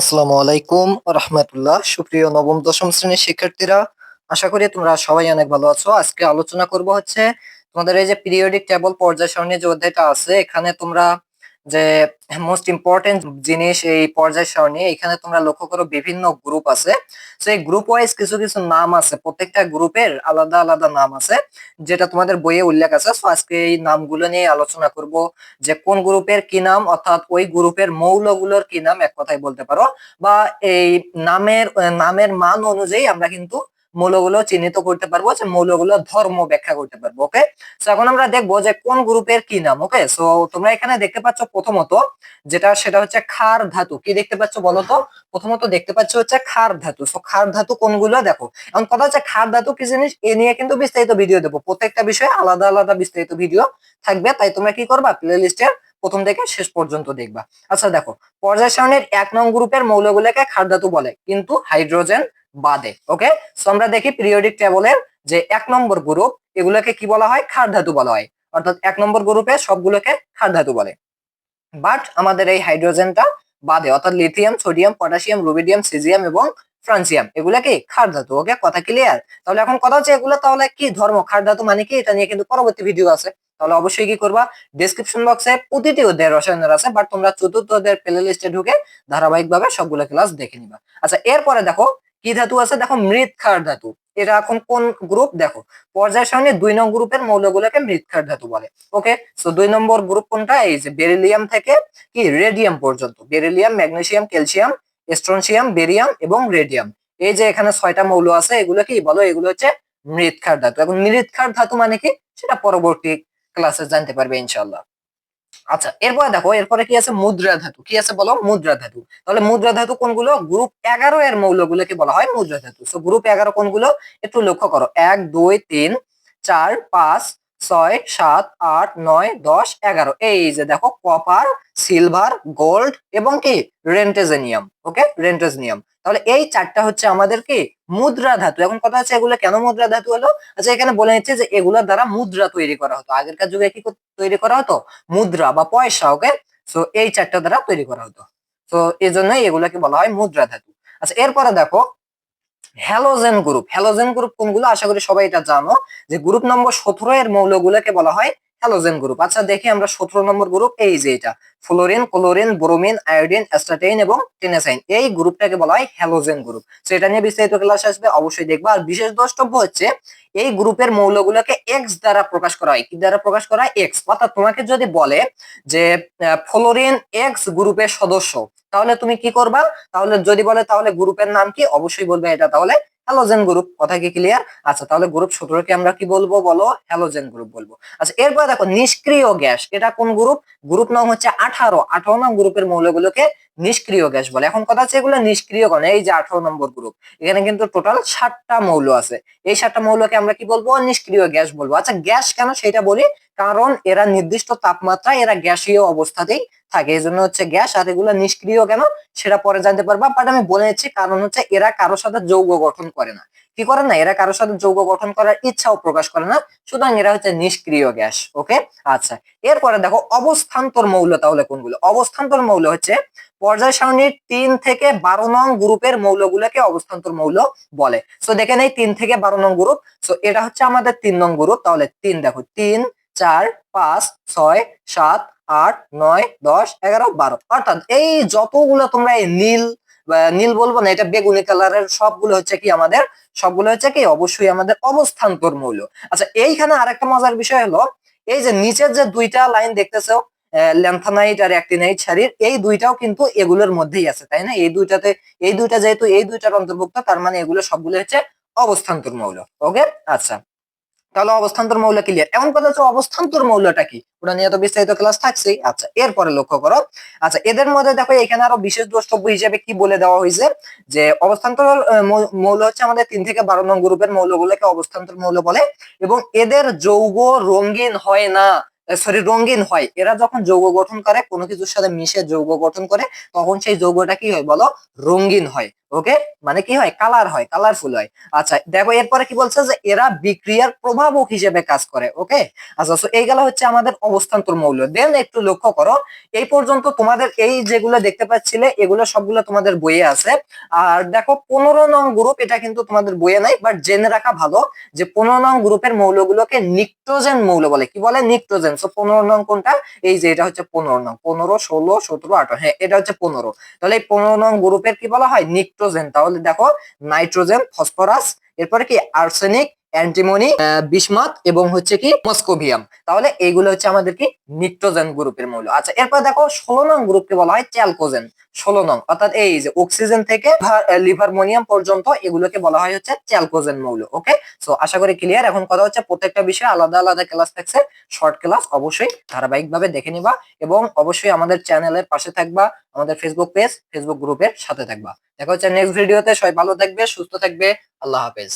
আসসালামু আলাইকুম রহমতুল্লাহ। সুপ্রিয় নবম, দশম শ্রেণির শিক্ষার্থীরা, আশা করি তোমরা সবাই অনেক ভালো আছো। আজকে আলোচনা করব হচ্ছে তোমাদের এই যে পিরিয়ডিক টেবল পর্যায় সারণী যে অধ্যায়টা আছে, এখানে তোমরা যে মোস্ট ইম্পর্টেন্ট জিনিস এই পর্যায় সারণী, এখানে তোমরা লক্ষ্য করো বিভিন্ন গ্রুপ আছে। তো এই গ্রুপ ওয়াইজ কিছু কিছু নাম আছে, প্রত্যেকটা গ্রুপের আলাদা আলাদা নাম আছে, যেটা তোমাদের বইয়ে উল্লেখ আছে। তো আজকে এই নামগুলো নিয়ে আলোচনা করব যে কোন গ্রুপের কি নাম, অর্থাৎ ওই গ্রুপের মৌলগুলোর কি নাম, এক কথায় বলতে পারো। বা এই নামের নামের মান অনুযায়ী আমরা কিন্তু মৌলগুলো চিহ্নিত করতে পারব যে মৌলগুলো ধর্ম ব্যাখ্যা করতে পারব ওকে সো এখন আমরা দেখব যে কোন গ্রুপের কি নাম ওকে সো তোমরা এখানে দেখতে পাচ্ছ প্রথমত যেটা, সেটা হচ্ছে খার ধাতু। কি দেখতে পাচ্ছ বলো তো? প্রথমত দেখতে পাচ্ছ হচ্ছে ক্ষার ধাতু। সো ক্ষার ধাতু কোনগুলো দেখো? এখন কথা হচ্ছে খার ধাতু কি জিনিস? এ নিয়ে কিন্তু বিস্তারিত ভিডিও দেবো। প্রত্যেকটা বিষয়ে আলাদা আলাদা বিস্তারিত ভিডিও থাকবে, তাই তোমরা কি করবা? প্লে লিস্টের প্রথম থেকে শেষ পর্যন্ত দেখবা। আচ্ছা দেখো, পর্যায় সারণীর এক নং গ্রুপের মৌলগুলোকে খার ধাতু বলে, কিন্তু হাইড্রোজেন বাদে ওকে সো আমরা দেখি পিরিয়ডিক টেবলের যে এক নম্বর গ্রুপ এগুলোকে কি বলা হয়? ক্ষার ধাতু বলা হয়। অর্থাৎ এক নম্বর গ্রুপে সবগুলোকে ক্ষার ধাতু বলে। বাট আমাদের এই হাইড্রোজেনটা বাদে, অর্থাৎ lithium sodium potassium rubidium caesium এবং ফ্রান্সিয়াম এগুলা কি? ক্ষার ধাতু ওকে কথা ক্লিয়ার তাহলে এখন কথা হচ্ছে এগুলো তাহলে কি ধর্ম? ক্ষার ধাতু মানে কি? এটা নিয়ে কিন্তু পরবর্তী ভিডিও আছে। তাহলে অবশ্যই কি করবা? ডিসক্রিপশন বক্সে প্রতিটি অধ্যায়ের রসায়নের আছে বাট তোমরা চতুর্থ অধ্যায়ের প্লে লিস্টে ঢুকে ধারাবাহিকভাবে সবগুলো ক্লাস দেখে নিবা। আচ্ছা এরপরে দেখো কি ধাতু আছে? দেখো মৃৎ ক্ষার ধাতু। এটা এখন কোন গ্রুপ দেখো, পর্যায় সারণী দুই নং গ্রুপের মৌলগুলোকে মৃৎ ক্ষার ধাতু বলে। ওকে সো দুই নম্বর গ্রুপ কোনটা? এই যে বেরিলিয়াম থেকে কি? রেডিয়াম পর্যন্ত। Beryllium magnesium calcium strontium barium এবং রেডিয়াম এই যে এখানে ছয়টা মৌল আছে, এগুলো কি বলো? এগুলো হচ্ছে মৃৎক্ষার ধাতু। এখন মৃৎক্ষার ধাতু মানে কি? সেটা পরবর্তী ক্লাসে জানতে পারবে ইনশাল্লাহ আচ্ছা এরপরে দেখো, এরপরে কি আছে? মুদ্রা ধাতু। কি আছে বলো? মুদ্রা ধাতু। তাহলে মুদ্রা ধাতু কোনগুলো? গ্রুপ এগারো এর মৌলগুলোকে বলা হয় মুদ্রা ধাতু। তো গ্রুপ এগারো কোনগুলো? একটু লক্ষ্য করো। এক, দুই, তিন, চার, পাঁচ ছয়, সাত, আট, নয়, দশ, এগারো। এই যে দেখো কপার সিলভার গোল্ড এবং কি? রেন্টেজেনিয়াম ওকে রেন্টেজনিয়াম তাহলে এই চারটা হচ্ছে আমাদের কি? মুদ্রা ধাতু। এখন কথা হচ্ছে এগুলো কেন মুদ্রা ধাতু হলো? আচ্ছা এখানে বলে নিচ্ছে যে এগুলোর দ্বারা মুদ্রা তৈরি করা হতো। আগেরকার যুগে কি তৈরি করা হতো? মুদ্রা বা পয়সা ওকে সো এই চারটা দ্বারা তৈরি করা হতো। তো এই জন্যই এগুলোকে বলা হয় মুদ্রা ধাতু। আচ্ছা এরপরে দেখো হ্যালোজেন গ্রুপ হ্যালোজেন গ্রুপ কোনগুলো? আশা করি সবাই এটা জানো, যে গ্রুপ নম্বর সতেরো এর মৌলগুলোকে বলা হয় হ্যালোজেন গ্রুপ আচ্ছা দেখি আমরা সতেরো নম্বর গ্রুপ এই যে এটা। Fluorine, chlorine, bromine, iodine astatine এবং টেনাসাইন। এই গ্রুপটাকে বলা হয় হ্যালোজেন গ্রুপ। তো এটা নিয়ে বিস্তারিত ক্লাস আসবে, অবশ্যই দেখবা। আর বিশেষ দ্রষ্টব্য হচ্ছে, এই গ্রুপের মৌলগুলোকে এক্স দ্বারা প্রকাশ করা হয়। কি দ্বারা প্রকাশ করা হয়? এক্স অর্থাৎ তোমাকে যদি বলে যে ফ্লোরিন এক্স গ্রুপের সদস্য, তাহলে তুমি কি করবা? তাহলে যদি বলে, তাহলে গ্রুপের নাম কি? অবশ্যই বলবে এটা। তাহলে হ্যালোজেন গ্রুপ। কথা কি ক্লিয়ার আচ্ছা তাহলে গ্রুপ সতেরোকে আমরা কি বলব? বলো, হ্যালোজেন গ্রুপ বলব। আচ্ছা এরপর দেখো, নিষ্ক্রিয় গ্যাস। এটা কোন গ্রুপ? গ্রুপ নাম হচ্ছে আঠারো আঠারো নং গ্রুপের মৌলগুলোকে নিষ্ক্রিয় গ্যাস বলে। এখন কথা হচ্ছে এগুলো নিষ্ক্রিয় কোন? এই যে আঠারো নম্বর গ্রুপ এখানে কিন্তু টোটাল ষাটটা মৌল আছে। এই সাতটা মৌলকে আমরা কি বলব? নিষ্ক্রিয় গ্যাস বলব। আচ্ছা গ্যাস কেন সেটা বলি? কারণ এরা নির্দিষ্ট তাপমাত্রায় এরা গ্যাসীয় অবস্থাতেই থাকে। এই জন্য হচ্ছে গ্যাস আর এগুলো নিষ্ক্রিয় কেন? সেটা পরে জানতে পারবা। বাট আমি বলে নিচ্ছি, কারণ হচ্ছে এরা কারোর সাথে যৌগ গঠন করে না। কি করে না? এরা কারোর সাথে যৌগ গঠন করার ইচ্ছাও প্রকাশ করে না। সুতরাং এরা হচ্ছে নিষ্ক্রিয় গ্যাস ওকে আচ্ছা এরপরে দেখো অবস্থান্তর মৌল তাহলে কোনগুলো? অবস্থান্তর মৌল হচ্ছে পর্যায় সারণীর তিন থেকে বারো নং গ্রুপের মৌলগুলোকে অবস্থান্তর মৌল বলে। সো দেখেন এই তিন থেকে বারো নং গ্রুপ। সো এটা হচ্ছে আমাদের তিন নং গ্রুপ। তাহলে তিন, দেখো, তিন, চার, পাঁচ, ছয়, সাত, আট, নয়, দশ, এগারো, বারো। অর্থাৎ এই যতগুলো তোমরা এই নীল নীল বলব না, এটা বেগুনি কালারের সবগুলো হচ্ছে কি আমাদের? সবগুলো হচ্ছে কি? অবশ্যই আমাদের অবস্থান্তর মৌল। আচ্ছা এইখানে আরেকটা মজার বিষয় হলো, এই যে নিচের যে দুইটা লাইন দেখতেছো ল্যান্থানাইট আর অ্যাক্টিনাইট শাড়ির এই দুইটাও কিন্তু এগুলোর মধ্যেই আছে, তাই না? এই দুইটাতে, এই দুইটা যেহেতু এই দুইটার অন্তর্ভুক্ত, তার মানে এগুলো সবগুলো হচ্ছে অবস্থান্তর মৌল ওকে আচ্ছা। তাহলে অবস্থান্তর মৌল ক্লিয়ার এমন কথা হচ্ছে অবস্থান্তর মৌলটা কি? ওটা নিয়ে তো বিস্তারিত ক্লাস থাকছেই। আচ্ছা এরপরে লক্ষ্য করো। আচ্ছা এদের মধ্যে দেখো, এখানে আরও বিশেষ দ্রষ্টব্য হিসেবে কি বলে দেওয়া হয়েছে? যে অবস্থান্তর মৌল হচ্ছে আমাদের তিন থেকে বারো নং গ্রুপের মৌলগুলোকে অবস্থান্তর মৌল বলে এবং এদের যৌগ রঙিন হয় না। সরি রঙিন হয়। এরা যখন যৌগ গঠন করে, কোনো কিছুর সাথে মিশে যৌগ গঠন করে, তখন সেই যৌগটা কি হয় বলো? রঙিন হয়। ওকে? মানে কি হয়? কালার হয়, কালারফুল হয়। আচ্ছা দেখো, এরপরে কি বলছে যে এরা বিক্রিয়ার প্রভাবক হিসেবে কাজ করে, ওকে? আচ্ছা তো এইগুলা হচ্ছে আমাদের অবস্থান্তর মৌল। দেন একটু লক্ষ্য করো, এই পর্যন্ত তোমাদের এই যেগুলো দেখতে পাচ্ছিলে, এগুলো সবগুলো তোমাদের বইয়ে আছে। আর দেখো, পনেরো নং গ্রুপ, এটা কিন্তু তোমাদের বইয়ে নাই বাট জেনে রাখা ভালো যে পনেরো নং গ্রুপের মৌলগুলোকে নিক্টোজেন মৌল বলে। কি বলে? নিক্টোজেন তো পনেরো নং কোনটা? এই যে, এটা হচ্ছে পনেরো নং। পনেরো, ষোলো, সতেরো, আঠারো। হ্যাঁ এটা হচ্ছে পনেরো। তাহলে এই পনেরো নং গ্রুপের কি বলা হয়? নিক্টোজেন তাহলে দেখো, নাইট্রোজেন, ফসফরাস, এরপরে কি? আর্সেনিক অ্যান্টিমনি বিসমাত এবং হচ্ছে কি মস্কোভিয়াম। তাহলে এইগুলো হচ্ছে আমাদের কি নিট্রোজেন গ্রুপের মৌল। আচ্ছা এরপর দেখো ষোলো নং গ্রুপকে বলা হয় চ্যালকোজেন। ষোলো নং, অর্থাৎ এই যে অক্সিজেন থেকে লিভারমোনিয়াম পর্যন্ত এগুলোকে বলা হয় হচ্ছে চ্যালকোজেন মৌল, ওকে? সো আশা করি ক্লিয়ার এখন কথা হচ্ছে প্রত্যেকটা বিষয়ে আলাদা আলাদা ক্লাস থাকছে। শর্ট ক্লাস অবশ্যই ধারাবাহিকভাবে দেখে নিবা এবং অবশ্যই আমাদের চ্যানেলের পাশে থাকবা, আমাদের ফেসবুক পেজ ফেসবুক গ্রুপের সাথে থাকবা। দেখা হচ্ছে নেক্সট ভিডিওতে সবাই ভালো থাকবে, সুস্থ থাকবে। আল্লাহ হাফেজ।